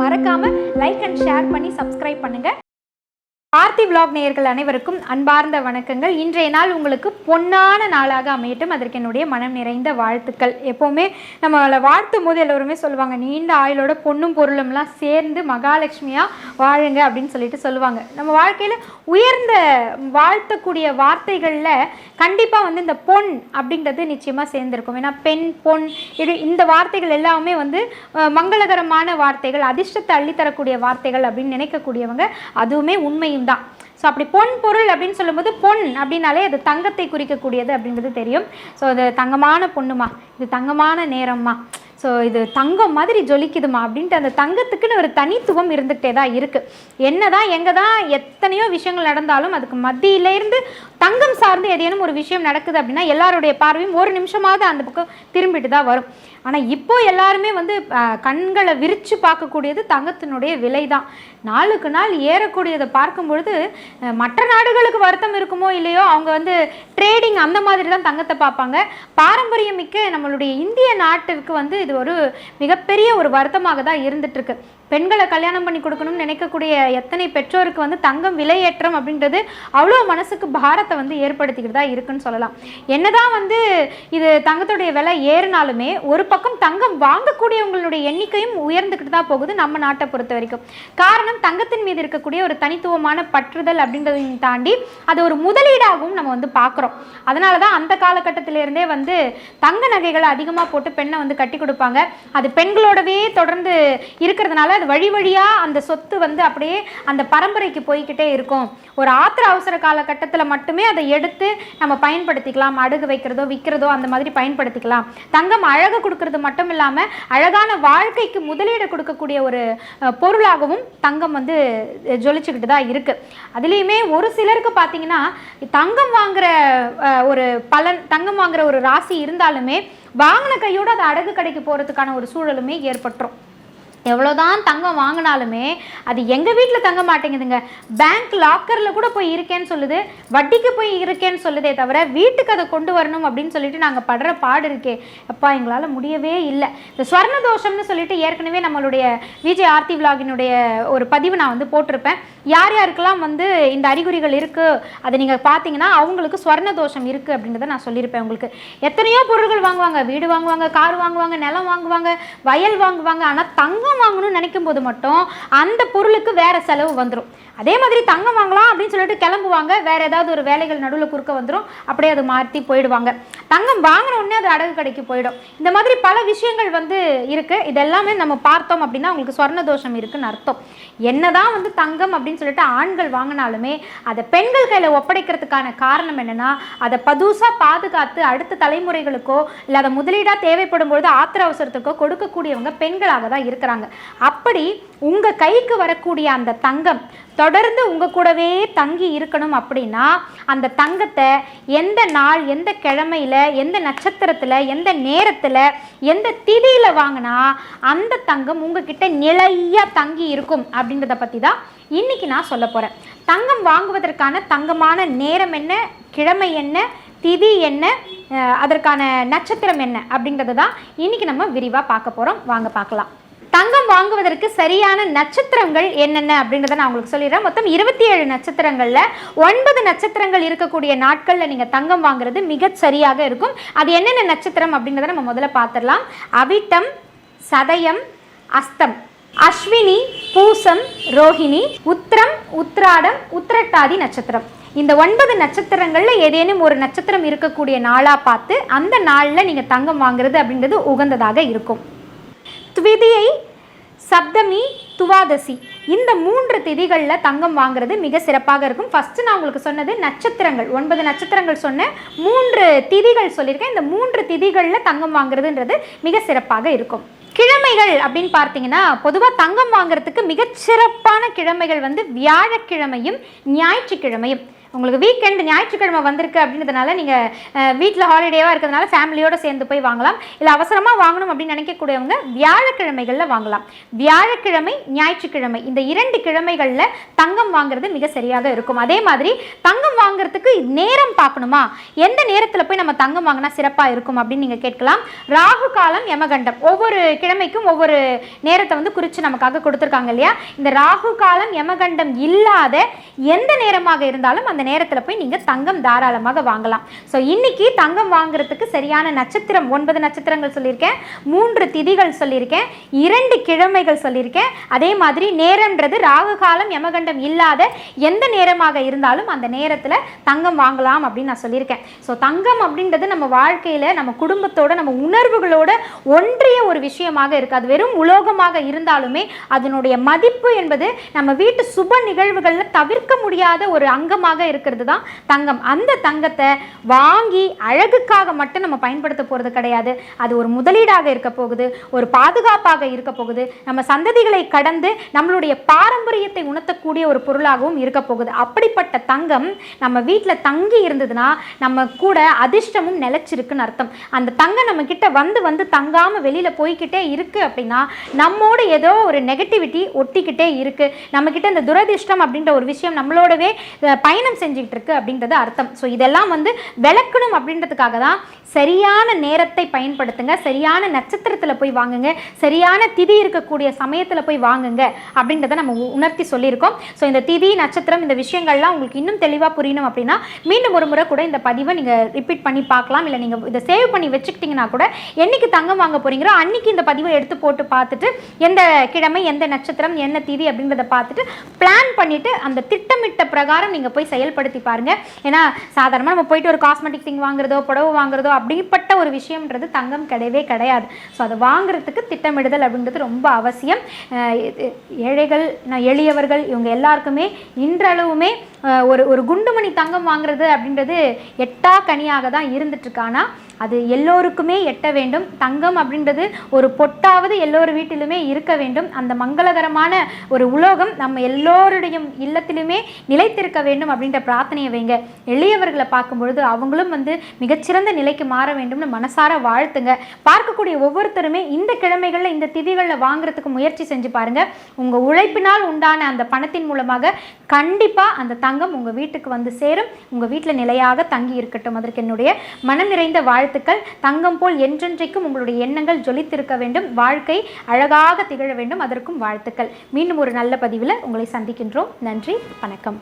மறக்காமல் like and share பண்ணி subscribe பண்ணுங்கள் ஆர்த்தி விலாக் நேயர்கள் அனைவருக்கும் அன்பார்ந்த வணக்கங்கள். இன்றைய நாள் உங்களுக்கு பொன்னான நாளாக அமையட்டும். அதற்கு என்னுடைய மனம் நிறைந்த வாழ்த்துக்கள். எப்போவுமே நம்மளை வாழ்த்தும் போது எல்லோருமே சொல்லுவாங்க நீண்ட ஆயுளோட பொண்ணும் பொருளும்லாம் சேர்ந்து மகாலட்சுமியாக வாழுங்க அப்படின்னு சொல்லிட்டு சொல்லுவாங்க. நம்ம வாழ்க்கையில் உயர்ந்த வாழ்த்தக்கூடிய வார்த்தைகளில் கண்டிப்பாக வந்து இந்த பொன் அப்படின்றது நிச்சயமாக சேர்ந்துருக்கும். ஏன்னா பெண் பொன் இது இந்த வார்த்தைகள் எல்லாமே வந்து மங்களகரமான வார்த்தைகள் அதிர்ஷ்டத்தை அள்ளித்தரக்கூடிய வார்த்தைகள் அப்படின்னு நினைக்கக்கூடியவங்க அதுவுமே உண்மையும் தான். ஸோ அப்படி பொன் பொருள் அப்படின்னு சொல்லும்போது பொன் அப்படின்னாலே அது தங்கத்தை குறிக்கக்கூடியது அப்படின்றது தெரியும். ஸோ அது தங்கமான பொண்ணுமா? இது தங்கமான நேரம்மா? ஸோ இது தங்கம் மாதிரி ஜொலிக்குதுமா? அப்படின்ட்டு அந்த தங்கத்துக்குன்னு ஒரு தனித்துவம் இருந்துகிட்டே தான் இருக்குது என்ன தான் எங்கே தான் எத்தனையோ விஷயங்கள் நடந்தாலும் அதுக்கு மத்தியிலேருந்து தங்கம் சார்ந்து ஏதேனும் ஒரு விஷயம் நடக்குது அப்படின்னா எல்லாருடைய பார்வையும் ஒரு நிமிஷமாவது அந்த பக்கம் திரும்பிட்டு தான் வரும். ஆனால் இப்போ எல்லாருமே வந்து கண்களை விரித்து பார்க்கக்கூடியது தங்கத்தினுடைய விலை தான் நாளுக்கு நாள் ஏறக்கூடியதை பார்க்கும்பொழுது மற்ற நாடுகளுக்கு வருத்தம் இருக்குமோ இல்லையோ அவங்க வந்து ட்ரேடிங் அந்த மாதிரி தான் தங்கத்தை பார்ப்பாங்க. பாரம்பரியமிக்க நம்மளுடைய இந்திய நாட்டிற்கு வந்து இது ஒரு மிகப்பெரிய ஒரு வருத்தமாக தான் இருந்துட்டுருக்கு. பெண்களை கல்யாணம் பண்ணி கொடுக்கணும்னு நினைக்கக்கூடிய எத்தனை பெற்றோருக்கு வந்து தங்கம் விலையேற்றம் அப்படின்றது அவ்வளோ மனசுக்கு பாரத்தை வந்து ஏற்படுத்திக்கிட்டு தான் இருக்குன்னு சொல்லலாம். என்னதான் வந்து இது தங்கத்துடைய விலை ஏறினாலுமே ஒரு பக்கம் தங்கம் வாங்கக்கூடியவங்களுடைய எண்ணிக்கையும் உயர்ந்துக்கிட்டு தான் போகுது நம்ம நாட்டை பொறுத்த வரைக்கும். காரணம் தங்கத்தின் மீது இருக்கக்கூடிய ஒரு தனித்துவமான பற்றுதல் அப்படின்றதையும் தாண்டி அது ஒரு முதலீடாகவும் நம்ம வந்து பார்க்குறோம். அதனால தான் அந்த காலகட்டத்திலேருந்தே வந்து தங்க நகைகளை அதிகமாக போட்டு பெண்ணை வந்து கட்டி கொடுப்பாங்க. அது பெண்களோடவே தொடர்ந்து இருக்கிறதுனால அது வழி வழியாக அந்த சொத்து வந்து அப்படியே அந்த பரம்பரைக்கு போய்கிட்டே இருக்கும். ஒரு ஆத்திர அவசர காலகட்டத்தில் மட்டுமே அதை எடுத்து நம்ம பயன்படுத்திக்கலாம். அடகு வைக்கிறதோ விற்கிறதோ அந்த மாதிரி பயன்படுத்திக்கலாம். தங்கம் அழகு கொடுக்கறது மட்டும் இல்லாமல் அழகான வாழ்க்கைக்கு முதலீடு கொடுக்கக்கூடிய ஒரு பொருளாகவும் தங்கம் வந்து ஜொலிச்சுக்கிட்டு தான் இருக்கு. அதுலேயுமே ஒரு சிலருக்கு பார்த்தீங்கன்னா தங்கம் வாங்குற ஒரு பலன் தங்கம் வாங்குற ஒரு ராசி இருந்தாலுமே வாங்கின கையோடு அது அடகு கடைக்கு போகிறதுக்கான ஒரு சூழலுமே ஏற்பட்டுரும். எவ்வளோதான் தங்கம் வாங்கினாலுமே அது எங்கள் வீட்டில் தங்க மாட்டேங்குதுங்க. பேங்க் லாக்கரில் கூட போய் இருக்கேன்னு சொல்லுது. வட்டிக்கு போய் இருக்கேன்னு சொல்லுதே தவிர வீட்டுக்கு அதை கொண்டு வரணும் அப்படின்னு சொல்லிட்டு நாங்கள் படுற பாடு இருக்கே. அப்பா எங்களால் முடியவே இல்லை. இந்த ஸ்வர்ண தோஷம்னு சொல்லிட்டு ஏற்கனவே நம்மளுடைய விஜய் ஆர்த்தி விலாகினுடைய ஒரு பதிவு நான் வந்து போட்டிருப்பேன். யார் யாருக்கெல்லாம் வந்து இந்த அறிகுறிகள் இருக்குது அதை நீங்கள் பார்த்தீங்கன்னா அவங்களுக்கு ஸ்வர்ண தோஷம் இருக்குது அப்படின்றத நான் சொல்லியிருப்பேன் உங்களுக்கு. எத்தனையோ பொருட்கள் வாங்குவாங்க. வீடு வாங்குவாங்க கார் வாங்குவாங்க நிலம் வாங்குவாங்க வயல் வாங்குவாங்க. ஆனால் தங்கம் வாங்கணும்னு நினைக்கும் போது மட்டும் அந்த பொருளுக்கு வேற செலவு வந்துடும் அதே மாதிரி தங்கம் வாங்கலாம் அப்படின்னு சொல்லிட்டு கிளம்புவாங்க. வேற ஏதாவது ஒரு வேலைகள் நடுவில் குறுக்க வந்துடும் அப்படியே அது மாற்றி போயிடுவாங்க. தங்கம் வாங்கின உடனே அது அடகு கடைக்கு போயிடும். இந்த மாதிரி பல விஷயங்கள் வந்து இருக்கு. இதெல்லாமே நம்ம பார்த்தோம் அப்படின்னா உங்களுக்கு சொர்ண தோஷம் இருக்குன்னு அர்த்தம். என்னதான் வந்து தங்கம் அப்படின்னு சொல்லிட்டு ஆண்கள் வாங்கினாலுமே அதை பெண்கள் கையில் ஒப்படைக்கிறதுக்கான காரணம் என்னென்னா அதை பதுசாக பாதுகாத்து அடுத்த தலைமுறைகளுக்கோ இல்லை அதை முதலீடாக தேவைப்படும் பொழுது ஆத்திர அவசரத்துக்கோ கொடுக்கக்கூடியவங்க பெண்களாக தான் இருக்கிறாங்க. அப்படி உங்கள் கைக்கு வரக்கூடிய அந்த தங்கம் தொடர்ந்து உங்கள் கூடவே தங்கி இருக்கணும் அப்படின்னா அந்த தங்கத்தை எந்த நாள் எந்த கிழமையில் எந்த நட்சத்திரத்தில் எந்த நேரத்தில் எந்த திதியில் வாங்கினா அந்த தங்கம் உங்ககிட்ட நிலையாக தங்கி இருக்கும் அப்படின்றத பற்றி தான் இன்னைக்கு நான் சொல்ல போகிறேன் தங்கம் வாங்குவதற்கான தங்கமான நேரம் என்ன கிழமை என்ன திதி என்ன அதற்கான நட்சத்திரம் என்ன அப்படிங்கிறது தான் இன்றைக்கி நம்ம விரிவாக பார்க்க போகிறோம் வாங்க பார்க்கலாம். தங்கம் வாங்குவதற்கு சரியான நட்சத்திரங்கள் என்னென்ன அப்படின்றத நான் உங்களுக்கு சொல்லிடுறேன். மொத்தம் இருபத்தி ஏழு நட்சத்திரங்களில் ஒன்பது நட்சத்திரங்கள் இருக்கக்கூடிய நாட்களில் நீங்கள் தங்கம் வாங்குறது மிகச் சரியாக இருக்கும். அது என்னென்ன நட்சத்திரம் அப்படின்றத நம்ம முதல்ல பார்த்துடலாம். அவிட்டம் சதயம் அஸ்தம். அஸ்வினி பூசம் ரோஹிணி உத்திரம் உத்ராடம் உத்திரட்டாதி நட்சத்திரம். இந்த ஒன்பது நட்சத்திரங்களில் ஏதேனும் ஒரு நட்சத்திரம் இருக்கக்கூடிய நாளாக பார்த்து அந்த நாளில் நீங்கள் தங்கம் வாங்குறது அப்படின்றது உகந்ததாக இருக்கும். ஸ்விதியை சப்தமி துவாதசி. இந்த மூன்று திதிகளில் தங்கம் வாங்குறது மிக சிறப்பாக இருக்கும். ஃபஸ்ட்டு நான் உங்களுக்கு சொன்னது நட்சத்திரங்கள். ஒன்பது நட்சத்திரங்கள் சொன்னேன் மூன்று திதிகள் சொல்லியிருக்கேன். இந்த மூன்று திதிகளில் தங்கம் வாங்குறதுன்றது மிக சிறப்பாக இருக்கும். கிழமைகள் அப்படின்னு பார்த்தீங்கன்னா பொதுவாக தங்கம் வாங்குறதுக்கு மிகச்சிறப்பான கிழமைகள் வந்து வியாழக்கிழமையும் ஞாயிற்றுக்கிழமையும். உங்களுக்கு வீக்கெண்ட் ஞாயிற்றுக்கிழமை வந்திருக்கு அப்படின்றதுனால நீங்கள் வீட்டில் ஹாலிடேவாக இருக்கிறதுனால ஃபேமிலியோடு சேர்ந்து போய் வாங்கலாம். இல்லை அவசரமாக வாங்கணும் அப்படின்னு நினைக்கக்கூடியவங்க வியாழக்கிழமைகளில் வாங்கலாம். வியாழக்கிழமை ஞாயிற்றுக்கிழமை இந்த இரண்டு கிழமைகளில் தங்கம் வாங்குறது மிக சரியாக இருக்கும். அதே மாதிரி தங்கம் வாங்குறதுக்கு நேரம் பார்க்கணுமா? எந்த நேரத்தில் போய் நம்ம தங்கம் வாங்கினா சிறப்பாக இருக்கும் அப்படின்னு நீங்கள் கேட்கலாம். ராகு காலம் யமகண்டம். ஒவ்வொரு கிழமைக்கும் ஒவ்வொரு நேரத்தை வந்து குறித்து நமக்காக கொடுத்துருக்காங்க இல்லையா? இந்த ராகு காலம் யமகண்டம் இல்லாத எந்த நேரமாக இருந்தாலும் அந்த நேரத்தில் போய் நீங்கள் தங்கம் தாராளமாக வாங்கலாம். ஸோ இன்னைக்கு தங்கம் வாங்குறதுக்கு சரியான நட்சத்திரம் ஒன்பது நட்சத்திரங்கள் சொல்லியிருக்கேன் மூன்று திதிகள் சொல்லியிருக்கேன் இரண்டு கிழமைகள் சொல்லியிருக்கேன். அதே மாதிரி நேரம்ன்றது ராகு காலம் யமகண்டம் இல்லாத எந்த நேரமாக இருந்தாலும் அந்த நேரத்தில் தங்கம் வாங்கலாம் அப்படின்னு நான் சொல்லியிருக்கேன். ஸோ தங்கம் அப்படின்றது நம்ம வாழ்க்கையில் நம்ம குடும்பத்தோட நம்ம உணர்வுகளோட ஒன்றிய ஒரு விஷயமாக இருக்குது அது வெறும் உலோகமாக இருந்தாலுமே அதனுடைய மதிப்பு என்பது நம்ம வீட்டு சுப நிகழ்வுகளில் தவிர்க்க முடியாத ஒரு அங்கமாக இருக்கிறது தான் தங்கம். அந்த தங்கத்தை வாங்கி அழகுக்காக மட்டும் நம்ம பயன்படுத்த போகிறது கிடையாது. அது ஒரு முதலீடாக இருக்க போகுது ஒரு பாதுகாப்பாக இருக்க போகுது. நம்ம சந்ததிகளை கடந்து நம்மளுடைய பாரம்பரியத்தை உணர்த்தக்கூடிய ஒரு பொருளாகவும் இருக்க போகுது. அப்படிப்பட்ட தங்கம் நம்ம வீட்டில் தங்கி இருந்ததுன்னா நம்ம கூட அதிர்ஷ்டமும் நிலைச்சிருக்குன்னு அர்த்தம். அந்த தங்கம் நம்ம கிட்ட வந்து வந்து தங்காம வெளியில போய்க்கிட்டே இருக்கு அப்படின்னா நம்மோட ஏதோ ஒரு நெகட்டிவிட்டி ஒட்டிக்கிட்டே இருக்கு. நம்ம கிட்ட இந்த துரதிர்ஷ்டம் அப்படின்ற ஒரு விஷயம் நம்மளோடவே பயணம் செஞ்சுக்கிட்டு இருக்கு அப்படின்றது அர்த்தம். ஸோ இதெல்லாம் வந்து விளக்கணும் அப்படின்றதுக்காக தான் சரியான நேரத்தை பயன்படுத்துங்க. சரியான நட்சத்திரத்தில் போய் வாங்குங்க. சரியான திதி இருக்கக்கூடிய சமயத்தில் போய் வாங்குங்க அப்படின்றத நம்ம உணர்த்தி சொல்லியிருக்கோம். ஸோ இந்த திதி நட்சத்திரம் இந்த விஷயங்கள்லாம் உங்களுக்கு இன்னும் தெளிவாக புரியணும் அப்படின்னா மீண்டும் ஒரு முறை கூட இந்த பதிவை நீங்கள் ரிப்பீட் பண்ணி பார்க்கலாம். இல்லை நீங்கள் இதை சேவ் பண்ணி வச்சுக்கிட்டிங்கன்னா கூட என்னைக்கு தங்கம் வாங்க போகிறீங்களோ அன்னைக்கு இந்த பதிவை எடுத்து போட்டு பார்த்துட்டு எந்த கிழமை எந்த நட்சத்திரம் என்ன திதி அப்படின்றத பார்த்துட்டு பிளான் பண்ணிட்டு அந்த திட்டமிட்ட பிரகாரம் நீங்கள் போய் செயல் செயல்படுத்தி பாருங்க. ஏன்னா சாதாரணமாக நம்ம போயிட்டு ஒரு காஸ்மெட்டிக் திங் வாங்குறதோ புடவை வாங்குறதோ அப்படிப்பட்ட ஒரு விஷயம்ன்றது தங்கம் கிடையவே கிடையாது. ஸோ அதை வாங்குறதுக்கு திட்டமிடுதல் அப்படின்றது ரொம்ப அவசியம். ஏழைகள் நான் எளியவர்கள் இவங்க எல்லாருக்குமே இன்றளவுமே ஒரு ஒரு குண்டுமணி தங்கம் வாங்குறது அப்படின்றது எட்டா கனியாக தான் இருந்துட்டு அது எல்லோருக்குமே எட்ட வேண்டும். தங்கம் அப்படின்றது ஒரு பொட்டாவது எல்லோரு வீட்டிலுமே இருக்க வேண்டும். அந்த மங்களகரமான ஒரு உலோகம் நம்ம எல்லோருடைய இல்லத்திலுமே நிலைத்திருக்க வேண்டும் அப்படின்ற பிரார்த்தனையை வைங்க. எளியவர்களை பார்க்கும்பொழுது அவங்களும் வந்து மிகச்சிறந்த நிலைக்கு மாற வேண்டும்னு மனசார வாழ்த்துங்க. பார்க்கக்கூடிய ஒவ்வொருத்தருமே இந்த கிழமைகளில் இந்த திதிகளில் வாங்குறதுக்கு முயற்சி செஞ்சு பாருங்க. உங்க உழைப்பினால் உண்டான அந்த பணத்தின் மூலமாக கண்டிப்பா அந்த தங்கம் உங்க வீட்டுக்கு வந்து சேரும். உங்க வீட்டில் நிலையாக தங்கி இருக்கட்டும். அதற்கு என்னுடைய மனம் நிறைந்த வாழ்த்துக்கள். தங்கம் போல் என்றென்றைக்கும் உங்களுடைய எண்ணங்கள் ஜொலித்திருக்க வேண்டும். வாழ்க்கை அழகாக திகழ வேண்டும். அதற்கும் வாழ்த்துக்கள். மீண்டும் ஒரு நல்ல பதிவில் உங்களை சந்திக்கின்றோம். நன்றி. வணக்கம்.